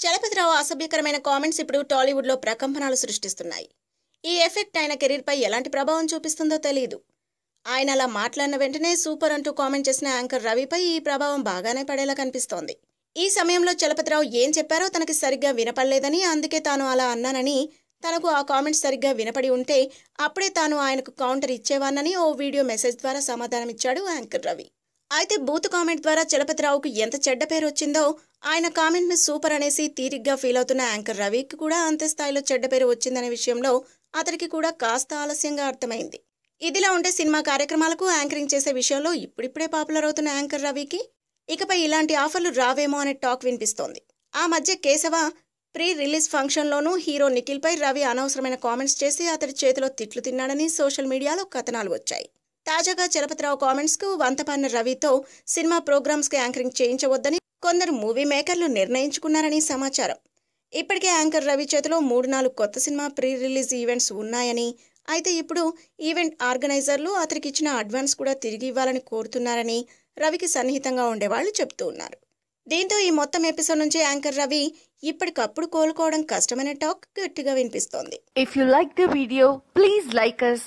చలపతిరావు అసభ్యకరమైన కామెంట్స్ ఇప్పుడు టాలీవుడ్లో ప్రకంపనలు సృష్టిస్తున్నాయి. ఈ ఎఫెక్ట్ ఆయన కెరీర్పై ఎలాంటి ప్రభావం చూపిస్తుందో తెలియదు ఆయన అలా మాట్లాడిన వెంటనే సూపర్ అంటూ కామెంట్ చేసిన యాంకర్ రవిపై ఈ ప్రభావం బాగానే పడేలా కనిపిస్తోంది. ఈ సమయంలో చలపతిరావు ఏం చెప్పారో తనకి సరిగ్గా వినపడలేదని అందుకే తాను అలా అన్నానని తనకు ఆ కామెంట్స్ సరిగ్గా వినపడి ఉంటే అప్పుడే తాను ఆయనకు కౌంటర్ ఇచ్చేవానని ఓ వీడియో మెసేజ్ ద్వారా సమాధానమిచ్చాడు యాంకర్ రవి. అయితే బూత్ కామెంట్ ద్వారా చలపతిరావుకు ఎంత చెడ్డ పేరు వచ్చిందో ఆయన కామెంట్ను సూపర్ అనేసి తీరిగ్గా ఫీల్ అవుతున్న యాంకర్ రవికి కూడా అంతే స్థాయిలో చెడ్డ పేరు వచ్చిందనే విషయంలో అతనికి కూడా కాస్త ఆలస్యంగా అర్థమైంది. ఇదిలా ఉంటే సినిమా కార్యక్రమాలకు యాంకరింగ్ చేసే విషయంలో ఇప్పుడిప్పుడే పాపులర్ అవుతున్న యాంకర్ రవికి ఇకపై ఇలాంటి ఆఫర్లు రావేమో అనే టాక్ వినిపిస్తోంది. ఆ మధ్య కేశవ ప్రీ రిలీజ్ ఫంక్షన్లోనూ హీరో నిఖిల్పై రవి అనవసరమైన కామెంట్స్ చేసి అతడి చేతిలో తిట్లు తిన్నాడని సోషల్ మీడియాలో కథనాలు వచ్చాయి. తాజాగా చలపతిరావు కామెంట్స్కు వంతపాన రవితో సినిమా ప్రోగ్రామ్స్కి యాంకరింగ్ చేయించవద్దని కొందరు మూవీ మేకర్లు నిర్ణయించుకున్నారని సమాచారం. ఇప్పటికే యాంకర్ రవి చేతిలో మూడు నాలుగు కొత్త సినిమా ప్రీ రిలీజ్ ఈవెంట్స్ ఉన్నాయని అయితే ఇప్పుడు ఈవెంట్ ఆర్గనైజర్లు అతనికి ఇచ్చిన అడ్వాన్స్ కూడా తిరిగి ఇవ్వాలని కోరుతున్నారని రవికి సన్నిహితంగా ఉండేవాళ్ళు చెప్తూ ఉన్నారు. దీంతో ఈ మొత్తం ఎపిసోడ్ నుంచి యాంకర్ రవి ఇప్పటికప్పుడు కోలుకోవడం కష్టమైన టాక్ గట్టిగా వినిపిస్తోంది. If you like the video please like us